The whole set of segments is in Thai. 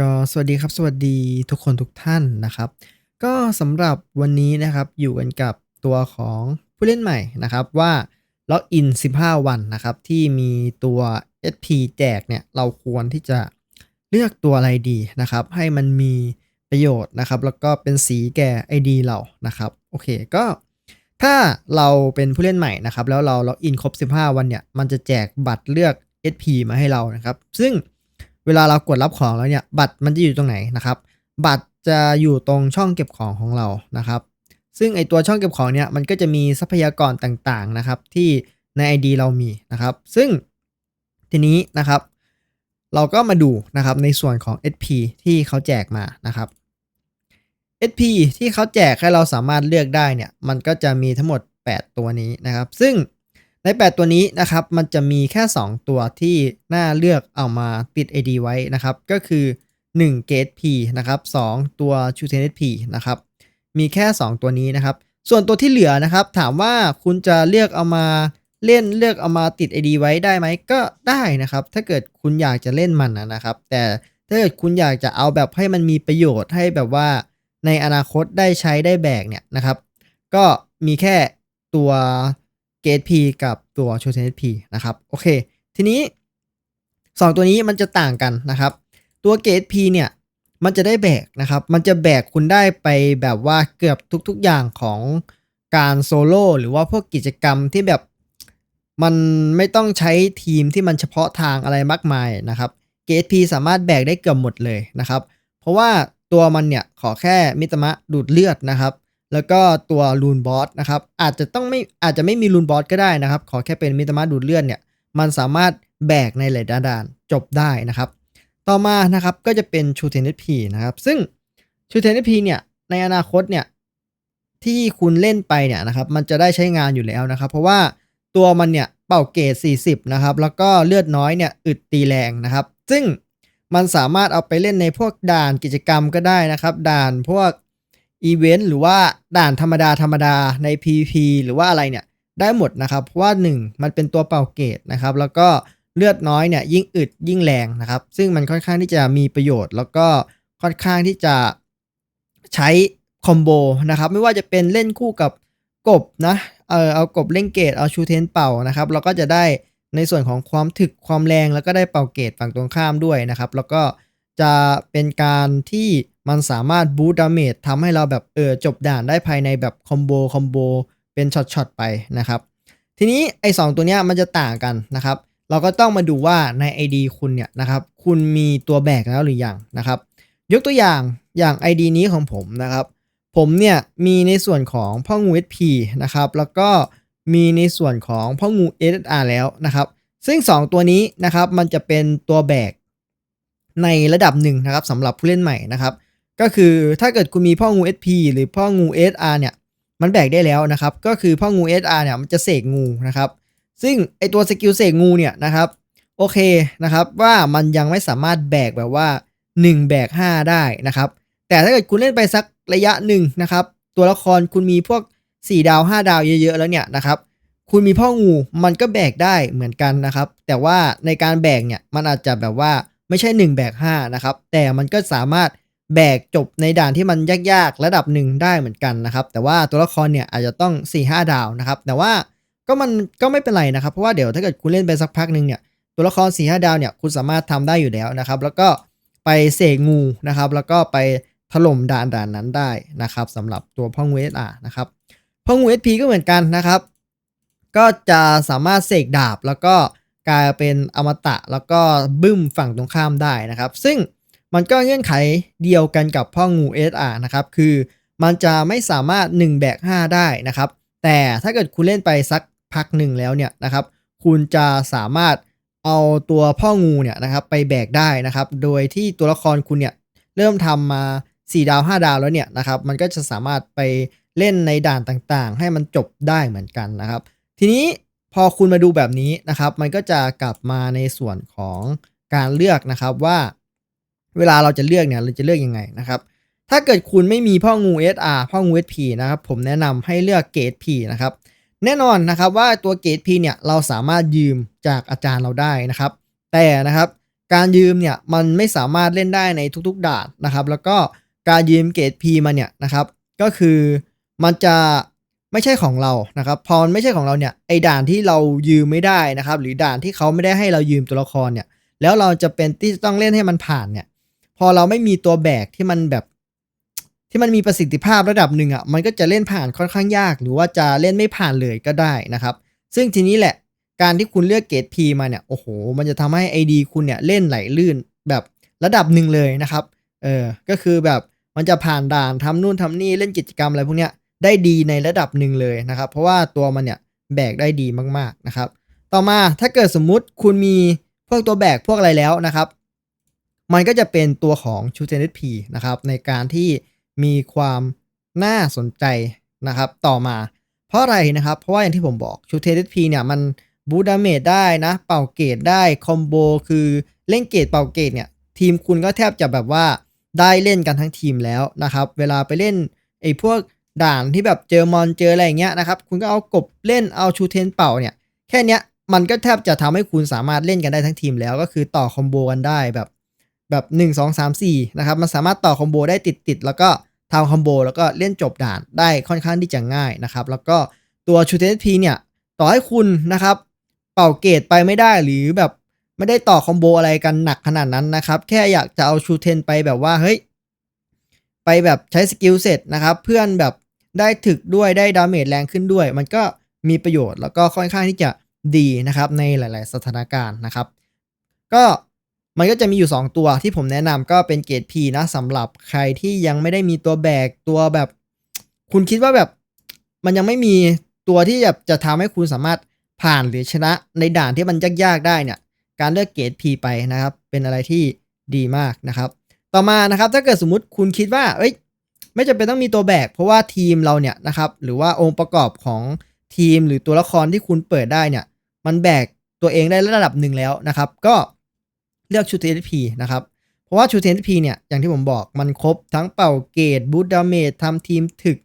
ก็สวัสดีครับ สวัสดีทุกคนทุกท่านนะครับ ก็สำหรับวันนี้นะครับอยู่กันกับตัวของผู้เล่นใหม่นะครับว่าล็อกอิน 15 วันนะครับ ที่มีตัว SP แจกเนี่ย เราควรที่จะเลือกตัวอะไรดีนะครับ ให้มันมีประโยชน์นะครับ แล้วก็เป็นสีแก่ ID เรานะครับโอเคก็ถ้าเราเป็นผู้เล่นใหม่นะครับ แล้วเราล็อกอินครบ 15 วันเนี่ย มันจะแจกบัตรเลือก SP มาให้เรานะครับ ซึ่ง เวลาเรากดรับของแล้วเนี่ย บัตรมันจะอยู่ตรงไหนนะครับ บัตรจะอยู่ตรงช่องเก็บของของเรานะครับ ซึ่งไอตัวช่องเก็บของเนี่ยมันก็จะมีทรัพยากรต่างๆนะครับ ที่ใน ID เรามีนะครับ ซึ่งทีนี้นะครับ เราก็มาดูนะครับในส่วนของ SP ที่เขาแจกมานะครับ SP ที่เขาแจกให้เราสามารถเลือกได้เนี่ย มันก็จะมีทั้งหมด 8 ตัวนี้นะครับ ซึ่ง ใน 8 ตัวนี้นะครับ มันจะมีแค่ 2 ตัวที่น่าเลือกเอามาติด ID ไว้นะครับ ก็คือ1 Gate P นะครับ2ตัว s h o o t e n P นะครับ มีแค่ 2 ตัวนี้นะครับ ส่วนตัวที่เหลือนะครับ ถามว่าคุณจะเลือกเอามาเล่นเลือกเอามาติด ID ไว้ได้ไหมก็ได้นะครับ ถ้าเกิดคุณอยากจะเล่นมันนะครับ แต่ถ้าเกิดคุณอยากจะเอาแบบให้มันมีประโยชน์ให้แบบว่า ในอนาคตได้ใช้ได้แบกเนี่ยนะครับ ก็มีแค่ตัว เกต P กับตัวโชเทน P นะครับ โอเค ทีนี้ 2 ตัวนี้มันจะต่างกันนะครับ ตัวเกต P เนี่ย มันจะได้แบกนะครับ มันจะแบกคุณได้ไปแบบว่าเกือบทุกๆอย่างของการโซโล่หรือว่าพวกกิจกรรมที่แบบมันไม่ต้องใช้ทีมที่มันเฉพาะทางอะไรมากมายนะครับเกต P สามารถแบกได้เกือบหมดเลยนะครับ เพราะว่าตัวมันเนี่ยขอแค่มิตมะดูดเลือดนะครับ แล้วก็ตัวลูนบอสนะครับอาจจะต้องไม่อาจจะไม่มีลูนบอสก็ได้นะครับ ขอแค่เป็นมิตรมะดูดเลือดเนี่ยมันสามารถแบกในหลายด่านจบได้นะครับ ต่อมานะครับก็จะเป็นชูเทนพีนะครับ ซึ่งชูเทนพีเนี่ยในอนาคตเนี่ยที่คุณเล่นไปเนี่ยนะครับมันจะได้ใช้งานอยู่แล้วนะครับ เพราะว่าตัวมันเนี่ยเป่าเกรด40 นะครับ แล้วก็เลือดน้อยเนี่ยอึดตีแรงนะครับ ซึ่งมันสามารถเอาไปเล่นในพวกด่านกิจกรรมก็ได้นะครับ ด่านพวก อีเวนต์หรือว่าด่านธรรมดาธรรมดาใน PVP หรือว่าอะไรเนี่ยได้หมดนะครับ เพราะว่า 1 มันเป็นตัวเป่าเกตนะครับ แล้วก็เลือดน้อยเนี่ยยิ่งอึดยิ่งแรงนะครับ ซึ่งมันค่อนข้างที่จะมีประโยชน์ แล้วก็ค่อนข้างที่จะใช้คอมโบนะครับ ไม่ว่าจะเป็นเล่นคู่กับกบนะ เออเอากบเล่นเกตเอาชูเทนเป่านะครับเราก็จะได้ในส่วนของความถึกความแรงแล้วก็ได้เป่าเกตฝั่งตรงข้ามด้วยนะครับ แล้วก็จะเป็นการที่ มันสามารถบูตดาเมจทำให้เราแบบเออจบด่านได้ภายในแบบคอมโบคอมโบเป็นช็อตๆไปนะครับ ทีนี้ไอ้สตัวเนี้ยมันจะต่างกันนะครับ เราก็ต้องมาดูว่าใน ID คุณเนี่ยนะครับคุณมีตัวแบกแล้วหรือยังนะครับ ยกตัวอย่างอย่าง ID นี้ของผมนะครับ ผมเนี่ยมีในส่วนของพ่องู SP นะครับแล้วก็มีในส่วนของพ่องู SSR แล้วนะครับ ซึ่ง 2 ตัวนี้นะครับมันจะเป็นตัวแบกในระดับหนึ่งนะครับสำหรับผู้เล่นใหม่นะครับ ก็คือถ้าเกิดคุณมีพ่องู SP หรือพ่องู SR เนี่ย มันแบกได้แล้วนะครับ ก็คือพ่องู SR เนี่ยมันจะเสกงูนะครับ ซึ่งไอตัวสกิลเสกงูเนี่ยนะครับ โอเคนะครับว่ามันยังไม่สามารถแบกแบบว่า 1 แบก 5 ได้นะครับ แต่ถ้าเกิดคุณเล่นไปสักระยะหนึ่งนะครับ ตัวละครคุณมีพวก 4 ดาว 5 ดาวเยอะๆ แล้วเนี่ยนะครับ คุณมีพ่องูมันก็แบกได้เหมือนกันนะครับ แต่ว่าในการแบกเนี่ยมันอาจจะแบบว่าไม่ใช่ 1 แบก5นะครับ แต่มันก็สามารถ แบกจบในด่านที่มันยากๆ ระดับหนึ่งได้เหมือนกันนะครับ แต่ว่าตัวละครเนี่ยอาจจะต้อง 4-5 ดาวนะครับ แต่ว่าก็มันก็ไม่เป็นไรนะครับ เพราะว่าเดี๋ยวถ้าเกิดคุณเล่นไปสักพักหนึ่งเนี่ยตัวละคร4-5 ดาวเนี่ยคุณสามารถทำได้อยู่แล้วนะครับ แล้วก็ไปเสกงูนะครับ แล้วก็ไปถล่มด่านด่านนั้นได้นะครับสำหรับตัวพ่องเอสอานะครับพ่องเอสพีก็เหมือนกันนะครับ ก็จะสามารถเสกดาบแล้วก็กลายเป็นอมตะแล้วก็บึ้มฝั่งตรงข้ามได้นะครับ ซึ่ง มันก็เงื่อนไขเดียวกันกับพ่องู SR นะครับ คือมันจะไม่สามารถ1แบก5ได้นะครับ แต่ถ้าเกิดคุณเล่นไปสักพักหนึ่งแล้วเนี่ยนะครับ คุณจะสามารถเอาตัวพ่องูเนี่ยนะครับไปแบกได้นะครับ โดยที่ตัวละครคุณเนี่ยเริ่มทำมา 4 ดาว 5 ดาวแล้วเนี่ยนะครับ มันก็จะสามารถไปเล่นในด่านต่างๆ ให้มันจบได้เหมือนกันนะครับ ทีนี้พอคุณมาดูแบบนี้นะครับ มันก็จะกลับมาในส่วนของการเลือกนะครับว่า เวลาเราจะเลือกเนี่ยเราจะเลือกยังไงนะครับถ้าเกิดคุณไม่มีพ่องู SR พ่องู SP นะครับผมแนะนำให้เลือกเกรด P นะครับแน่นอนนะครับว่าตัวเกรด P เนี่ยเราสามารถยืมจากอาจารย์เราได้นะครับ แต่นะครับการยืมเนี่ยมันไม่สามารถเล่นได้ในทุกๆด่านนะครับ แล้วก็การยืมเกรด P มาเนี่ยนะครับ ก็คือมันจะไม่ใช่ของเรานะครับ พอมันไม่ใช่ของเราเนี่ยไอ้ด่านที่เรายืมไม่ได้นะครับ หรือด่านที่เขาไม่ได้ให้เรายืมตัวละครเนี่ยแล้วเราจะเป็นที่ต้องเล่นให้มันผ่านเนี่ย พอเราไม่มีตัวแบกที่มันแบบ ที่มันมีประสิทธิภาพระดับหนึ่งอะมันก็จะเล่นผ่านค่อนข้างยาก หรือว่าจะเล่นไม่ผ่านเลยก็ได้นะครับ ซึ่งทีนี้แหละการที่คุณเลือกเกรด P มาเนี่ยโอ้โห มันจะทำให้ ID คุณเนี่ยเล่นไหลลื่นแบบระดับหนึ่งเลยนะครับเออก็คือแบบมันจะผ่านด่านทำนู่นทำนี่เล่นกิจกรรมอะไรพวกเนี้ยได้ดีในระดับหนึ่งเลยนะครับ เพราะว่าตัวมันเนี่ยแบกได้ดีมากๆนะครับ ต่อมาถ้าเกิดสมมุติคุณมีพวกตัวแบกพวกอะไรแล้วนะครับ มันก็จะเป็นตัวของชูเทนพีนะครับในการที่มีความน่าสนใจนะครับต่อมา เพราะอะไรนะครับ เพราะว่าอย่างที่ผมบอกชูเทนพีเนี่ยมันบูดาเมจได้นะ เป่าเกตได้คอมโบคือเล่นเกตเป่าเกตเนี่ยทีมคุณก็แทบจะแบบว่าได้เล่นกันทั้งทีมแล้วนะครับ เวลาไปเล่นไอ้พวกด่านที่แบบเจอมอนเจออะไรอย่างเงี้ยนะครับ คุณก็เอากบเล่นเอาชูเทนเป่าเนี่ย แค่เนี้ยมันก็แทบจะทำให้คุณสามารถเล่นกันได้ทั้งทีมแล้ว ก็คือต่อคอมโบกันได้แบบ แบบ 1 2 3 4 นะครับ มันสามารถต่อคอมโบได้ติดติดๆ แล้วก็ทำคอมโบแล้วก็เล่นจบด่านได้ค่อนข้างที่จะง่ายนะครับ แล้วก็ตัวชูเทนพีเนี่ย ต่อให้คุณนะครับ เป่าเกตไปไม่ได้หรือแบบไม่ได้ต่อคอมโบอะไรกันหนักขนาดนั้นนะครับ แค่อยากจะเอาชูเทนไปแบบว่าเฮ้ยไปแบบใช้สกิลเสร็จนะครับ เพื่อนแบบได้ถึกด้วยได้ดาเมจแรงขึ้นด้วย มันก็มีประโยชน์แล้วก็ค่อนข้างที่จะดีนะครับในหลาย ๆ สถานการณ์นะครับ ก็ มันก็จะมีอยู่ 2 ตัวที่ผมแนะนำก็เป็นเกรด P นะสำหรับใครที่ยังไม่ได้มีตัวแบกตัวแบบ คุณคิดว่าแบบมันยังไม่มีตัวที่แบบจะทำให้คุณสามารถผ่านหรือชนะในด่านที่มันยากๆได้เนี่ย การเลือกเกรด P ไปนะครับ เป็นอะไรที่ดีมากนะครับ ต่อมานะครับถ้าเกิดสมมุติคุณคิดว่าเอ้ยไม่จำเป็นต้องมีตัวแบก เพราะว่าทีมเราเนี่ยนะครับหรือว่าองค์ประกอบของทีมหรือตัวละครที่คุณเปิดได้เนี่ย มันแบกตัวเองได้ระดับหนึ่งแล้วนะครับ ก็ เลือกชูเทนพีนะครับเพราะว่าชูเทนพีเนี่ยอย่างที่ผมบอกมันครบทั้งเป่าเกตบูตดาเมจทำทีมถึก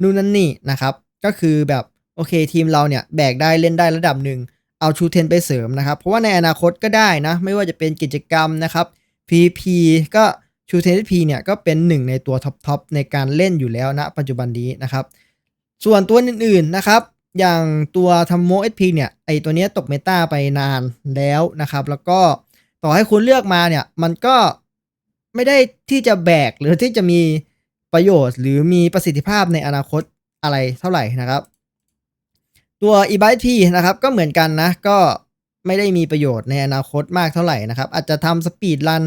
นู่นนั่นนี่นะครับ ก็คือแบบโอเคทีมเราเนี่ยแบกได้เล่นได้ระดับหนึ่งเอาชูเทนไปเสริมนะครับ เพราะว่าในอนาคตก็ได้นะ ไม่ว่าจะเป็นกิจกรรมนะครับ PP ก็ชูเทนพีเนี่ยก็เป็นหนึ่งในตัวท็อปๆในการเล่นอยู่แล้วนะปัจจุบันนี้นะครับ ส่วนตัวอื่นๆนะครับ อย่างตัวทัมโมเอพีเนี่ยไอตัวเนี้ยตกเมตาไปนานแล้วนะครับ แล้วก็ ต่อให้คุณเลือกมาเนี่ย มันก็ไม่ได้ที่จะแบกหรือที่จะมีประโยชน์ หรือมีประสิทธิภาพในอนาคตอะไรเท่าไหร่นะครับ ตัว e b y t นะครับ ก็เหมือนกันนะ ก็ไม่ได้มีประโยชน์ในอนาคตมากเท่าไหร่นะครับ อาจจะทำสปีดรัน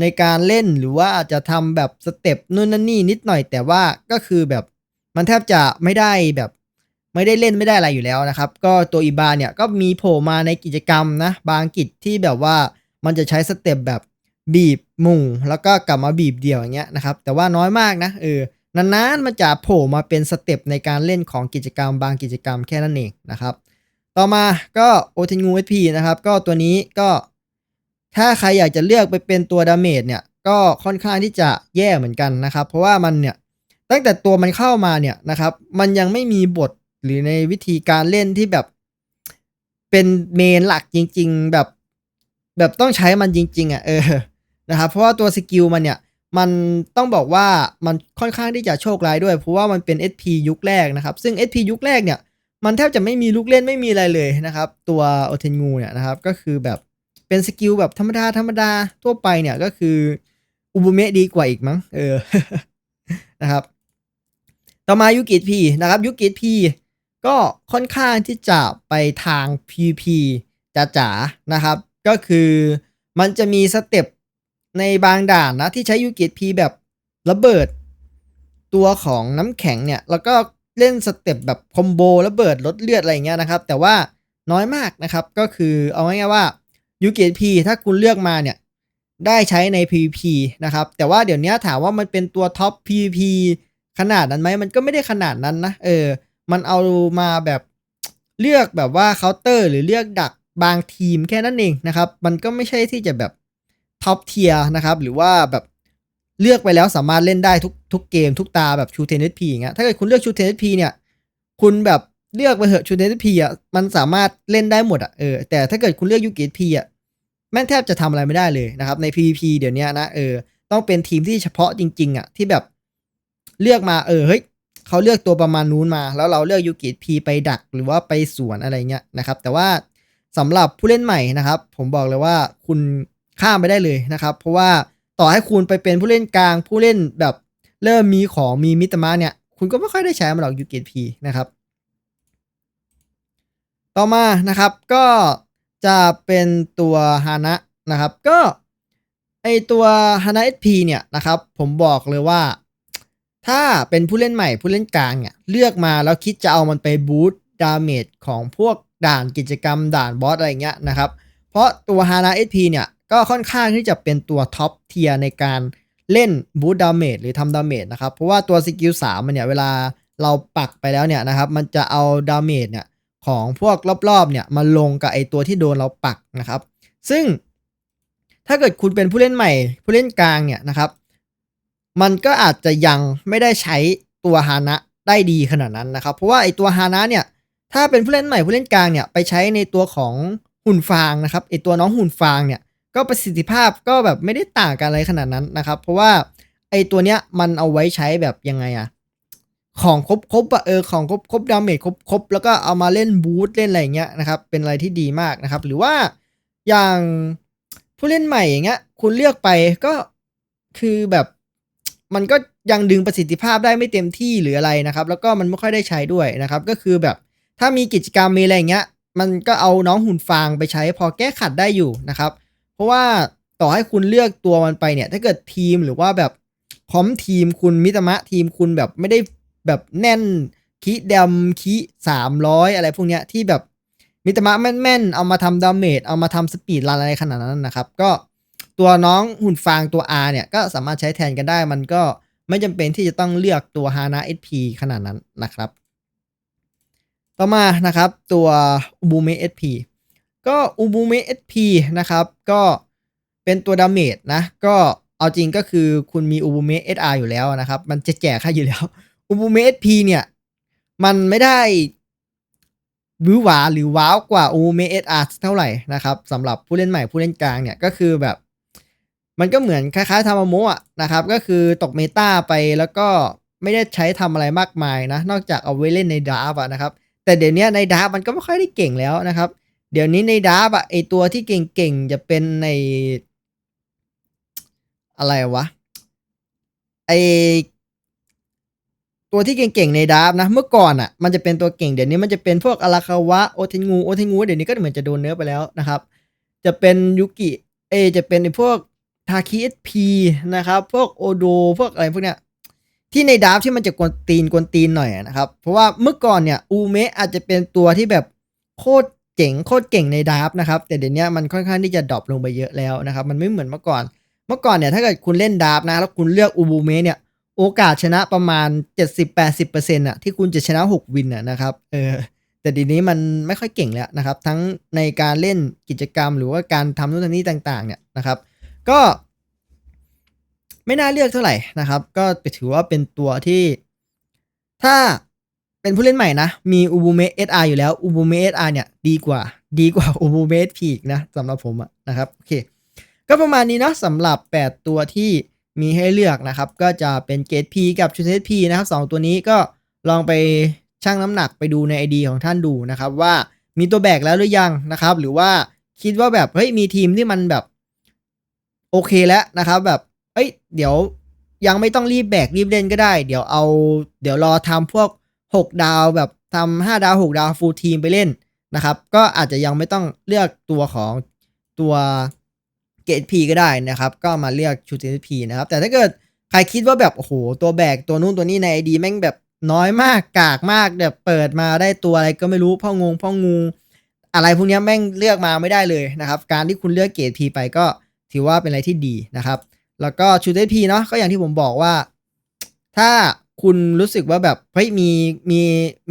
ในการเล่นหรือว่าอาจจะทำแบบสเต็ปนู่นนั่นนี่นิดหน่อย แต่ว่าก็คือแบบมันแทบจะไม่ได้แบบไม่ได้เล่นไม่ได้อะไรอยู่แล้วนะครับ ก็ตัวอีบาเนี่ยก็มีโผล่มาในกิจกรรมนะ บางกิจที่แบบว่า มันจะใช้สเต็ปแบบบีบมู่แล้วก็กลับมาบีบเดี่ยวอย่างเงี้ยนะครับ แต่ว่าน้อยมากนะเออนานๆมันจะโผล่มาเป็นสเต็ปในการเล่นของกิจกรรมบางกิจกรรมแค่นั้นเองนะครับ ต่อมาก็โอเทงูเอพีนะครับ ก็ตัวนี้ก็ ถ้าใครอยากจะเลือกไปเป็นตัวดาเมจเนี่ย ก็ค่อนข้างที่จะแย่เหมือนกันนะครับ เพราะว่ามันเนี่ยตั้งแต่ตัวมันเข้ามาเนี่ยนะครับ มันยังไม่มีบทหรือในวิธีการเล่นที่แบบเป็นเมนหลักจริง ๆ แบบ แบบต้องใช้มันจริง ๆ อะเออนะครับเพราะว่าตัวสกิลมันเนี่ย มันต้องบอกว่ามันค่อนข้างที่จะโชคร้ายด้วย เพราะว่ามันเป็น SP ยุคแรกนะครับ ซึ่ง SP ยุคแรกเนี่ย มันแทบจะไม่มีลูกเล่นไม่มีอะไรเลยนะครับ ตัวโอเทนงูเนี่ยนะครับ ก็คือแบบเป็นสกิลแบบธรรมดาธรรมดาทั่วไปเนี่ยก็คืออุบุเมะดีกว่าอีกมั้งเออนะครับ ต่อมายุกิพีนะครับยุกิพีก็ค่อนข้างที่จะไปทาง PP จ๋าๆนะครับ ก็คือมันจะมีสเต็ปในบางด่านนะที่ใช้ยูกิพีแบบระเบิด ตัวของน้ำแข็งเนี่ย แล้วก็เล่นสเต็ปแบบคอมโบระเบิดลดเลือดอะไรเงี้ยนะครับ แต่ว่าน้อยมากนะครับ ก็คือเอาง่ายๆว่ายูกิพีถ้าคุณเลือกมาเนี่ย ได้ใช้ใน PVP นะครับ แต่ว่าเดี๋ยวนี้ถามว่ามันเป็นตัวท็อป PVP ขนาดนั้นไหมมันก็ไม่ได้ขนาดนั้นนะ เออ มันเอามาแบบเลือกแบบว่าเคาน์เตอร์ หรือเลือกดัก บางทีมแค่นั้นเองนะครับ มันก็ไม่ใช่ที่จะแบบท็อปเทียร์นะครับ หรือว่าแบบเลือกไปแล้วสามารถเล่นได้ทุกทุกเกมทุกตาแบบชูเทนเอพีอย่างเงี้ยถ้าเกิดคุณเลือกชูเทนเอพีเนี่ยคุณแบบเลือกไปเหอะชูเทนเอพีอะมันสามารถเล่นได้หมดอะเออแต่ถ้าเกิดคุณเลือกยูกิพีอะแม่งแทบจะทำอะไรไม่ได้เลยนะครับ ใน PVP เดี๋ยวนี้นะเออต้องเป็นทีมที่เฉพาะจริง ๆอะที่แบบเลือกมาเออเฮ้ยเขาเลือกตัวประมาณนู้นมา แล้วเราเลือกยูกิพีไปดักหรือว่าไปสวนอะไรเงี้ยนะครับ แต่ว่า สำหรับผู้เล่นใหม่นะครับ ผมบอกเลยว่าคุณข้ามไปได้เลยนะครับ เพราะว่าต่อให้คุณไปเป็นผู้เล่นกลาง ผู้เล่นแบบเริ่มมีของมีมิตรมาเนี่ย คุณก็ไม่ค่อยได้ใช้มันหรอกยูเกิพีนะครับ ต่อมานะครับก็จะเป็นตัวฮานะนะครับ ก็ไอตัวฮานะเอสพีเนี่ยนะครับ ผมบอกเลยว่า ถ้าเป็นผู้เล่นใหม่ผู้เล่นกลางเนี่ย เลือกมาแล้วคิดจะเอามันไปบูตดาเมจของพวก ด่านกิจกรรมด่านบอสอะไรเงี้ยนะครับ เพราะตัวฮานะเอสพีเนี่ย ก็ค่อนข้างที่จะเป็นตัวท็อปเทียในการเล่นบูตดาเมจหรือทำดาเมจนะครับ เพราะว่าตัวสกิลสามมันเนี่ย เวลาเราปักไปแล้วเนี่ยนะครับ มันจะเอาดาเมจเนี่ย ของพวกรอบๆเนี่ยมาลงกับไอตัวที่โดนเราปักนะครับ ซึ่งถ้าเกิดคุณเป็นผู้เล่นใหม่ ผู้เล่นกลางเนี่ยนะครับ มันก็อาจจะยังไม่ได้ใช้ตัวฮานะได้ดีขนาดนั้นนะครับ เพราะว่าไอตัวฮานะเนี่ย ถ้าเป็นผู้เล่นใหม่ผู้เล่นกลางเนี่ยไปใช้ในตัวของหุ่นฟางนะครับไอตัวน้องหุ่นฟางเนี่ยก็ประสิทธิภาพก็แบบไม่ได้ต่างกันอะไรขนาดนั้นนะครับ เพราะว่าไอตัวเนี้ยมันเอาไว้ใช้แบบยังไงอะของครบครบอะเออของครบครบดาเมจครบครบแล้วก็เอามาเล่นบูทเล่นอะไรเงี้ยนะครับเป็นอะไรที่ดีมากนะครับ หรือว่าอย่างผู้เล่นใหม่อย่างเงี้ยคุณเลือกไปก็คือแบบมันก็ยังดึงประสิทธิภาพได้ไม่เต็มที่หรืออะไรนะครับ แล้วก็มันไม่ค่อยได้ใช้ด้วยนะครับ ก็คือแบบ ถ้ามีกิจกรรมมีอะไรเงี้ย มันก็เอาน้องหุ่นฟางไปใช้พอแก้ขัดได้อยู่นะครับ เพราะว่าต่อให้คุณเลือกตัวมันไปเนี่ย ถ้าเกิดทีมหรือว่าแบบพร้อมทีมคุณมิตรมะทีมคุณแบบไม่ได้แบบแน่นคีดมคีสามร้อยอะไรพวกเนี้ยที่แบบมิตรมะแม่นๆเอามาทำดาเมจเอามาทำสปีดรันอะไรขนาดนั้นนะครับ ก็ตัวน้องหุ่นฟางตัว R เนี่ย ก็สามารถใช้แทนกันได้ มันก็ไม่จำเป็นที่จะต้องเลือกตัว Hana SP ขนาดนั้นนะครับ ต่อมานะครับตัว Ubume SP ก็ Ubume SP นะครับก็เป็นตัวดาเมจนะก็เอาจริงก็คือคุณมี Ubume SR อยู่แล้วนะครับ มันจะแจกให้อยู่แล้ว Ubume SP เนี่ยมันไม่ได้วิวหวาหรือว้าวกว่า Ubume SR เท่าไหร่นะครับสำหรับผู้เล่นใหม่ผู้เล่นกลางเนี่ยก็คือแบบ มันก็เหมือนคล้ายๆทามาโมะนะครับ ก็คือตกเมตาไปแล้วก็ไม่ได้ใช้ทำอะไรมากมายนะ นอกจากเอาไว้เล่นในดาร์ฟนะครับ แต่เดี๋ยวนี้ในดาร์ฟมันก็ไม่ค่อยได้เก่งแล้วนะครับ เดี๋ยวนี้ในดาร์ฟอะไอตัวที่เก่งๆจะเป็นใน อะไรวะไอตัวที่เก่งๆในดาร์ฟนะ เมื่อก่อนอะ มันจะเป็นตัวเก่งเดี๋ยวนี้มันจะเป็นพวกอาราคาวะโอเทงูโอเทงูเดี๋ยวนี้ก็เหมือนจะโดนเนื้อไปแล้วนะครับ จะเป็นยุกิเอจะเป็นพวกทาคิเอสพีนะครับ พวกโอโดพวกอะไรพวกเนี้ย ที่ในดาร์ฟที่มันจะกวนตีนกวนตีนหน่อยนะครับ เพราะว่าเมื่อก่อนเนี่ยอูเมะอาจจะเป็นตัวที่แบบโคตรเจ๋งโคตรเก่งในดาร์ฟนะครับ แต่เดี๋ยวนี้มันค่อนข้างที่จะดรอปลงไปเยอะแล้วนะครับ มันไม่เหมือนเมื่อก่อน เมื่อก่อนเนี่ยถ้าเกิดคุณเล่นดาร์ฟนะ แล้วคุณเลือกอูบูเมะเนี่ย โอกาสชนะประมาณ 70-80%อะที่คุณจะชนะ 6 วินอะนะครับ เออ แต่ดีนี้มันไม่ค่อยเก่งแล้วนะครับ ทั้งในการเล่นกิจกรรมหรือว่าการทำนู่นทำนี่ต่าง ๆ เนี่ยนะครับ ก็ ไม่น่าเลือกเท่าไหร่นะครับ ก็ถือว่าเป็นตัวที่ ถ้าเป็นผู้เล่นใหม่นะ มีอูบูเมะ SR อยู่แล้วอูบูเมะ SR เนี่ยดีกว่า ดีกว่าอูบูเมะพีกนะสำหรับผมอะนะครับโอเค ก็ประมาณนี้เนาะสำหรับ 8 ตัวที่มีให้เลือกนะครับ ก็จะเป็นเกต P กับชูเทส P นะครับสองตัวนี้ก็ลองไปชั่งน้ำหนักไปดูใน ID ของท่านดูนะครับว่ามีตัวแบกแล้วหรือยังนะครับ หรือว่าคิดว่าแบบเฮ้ยมีทีมที่มันแบบโอเคแล้วนะครับ แบบ เดี๋ยวยังไม่ต้องรีบแบกรีบเล่นก็ได้ เดี๋ยวเอา เดี๋ยวรอทำพวก 6 ดาวแบบทำห้าดาว 6 ดาวฟูลทีมไปเล่นนะครับ ก็อาจจะยังไม่ต้องเลือกตัวของตัวเกตพีก็ได้นะครับ ก็มาเลือกชูเทสพีนะครับ แต่ถ้าเกิดใครคิดว่าแบบ โอ้โห ตัวแบกตัวนู้นตัวนี้ในไอดีแม่งแบบน้อยมากกากมากแบบเปิดมาได้ตัวอะไรก็ไม่รู้พ่องงพ่องู อะไรพวกนี้แม่งเลือกมาไม่ได้เลยนะครับ การที่คุณเลือกเกรดพีไปก็ถือว่าเป็นอะไรที่ดีนะครับ แล้วก็ชูเทสพีเนาะก็อย่างที่ผมบอกว่า ถ้าคุณรู้สึกว่าแบบเฮ้ยมีมี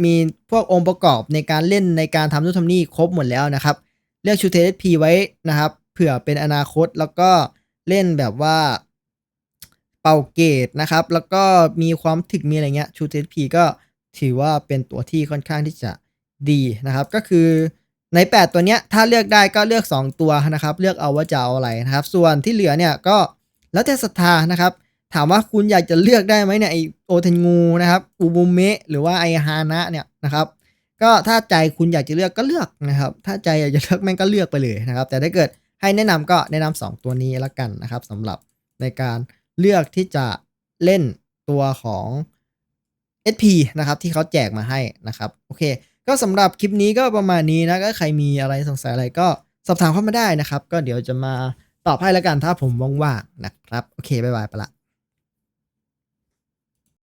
มีพวกองค์ประกอบในการเล่นในการทำนู่นทำนี่ครบหมดแล้วนะครับ เลือกชูเทสพีไว้นะครับ เผื่อเป็นอนาคตแล้วก็เล่นแบบว่า เป่าเกตนะครับ แล้วก็มีความถึกมีอะไรเงี้ยชูเทสพีก็ถือว่าเป็นตัวที่ค่อนข้างที่จะดีนะครับ ก็คือใน 8 ตัวเนี้ยถ้าเลือกได้ก็เลือก 2 ตัวนะครับ เลือกเอาว่าจะเอาอะไรนะครับ ส่วนที่เหลือเนี่ยก็ แล้วแต่ศรัทธานะครับ ถามว่าคุณอยากจะเลือกได้ไหมเนี่ยไอโอเทนงูนะครับอูบุเมะหรือว่าไอฮานะเนี่ยนะครับก็ถ้าใจคุณอยากจะเลือกก็เลือกนะครับ ถ้าใจอยากจะเลือกแม่งก็เลือกไปเลยนะครับ แต่ถ้าเกิดให้แนะนำก็แนะนำสองตัวนี้ละกันนะครับสำหรับในการเลือกที่จะเล่นตัวของ SP นะครับที่เขาแจกมาให้นะครับโอเค ก็สำหรับคลิปนี้ก็ประมาณนี้นะก็ใครมีอะไรสงสัยอะไรก็สอบถามเข้ามาได้นะครับ ก็เดี๋ยวจะมา ตอบให้แล้วกันถ้าผมว่างๆนะครับ โอเค บ๊ายบายไปละ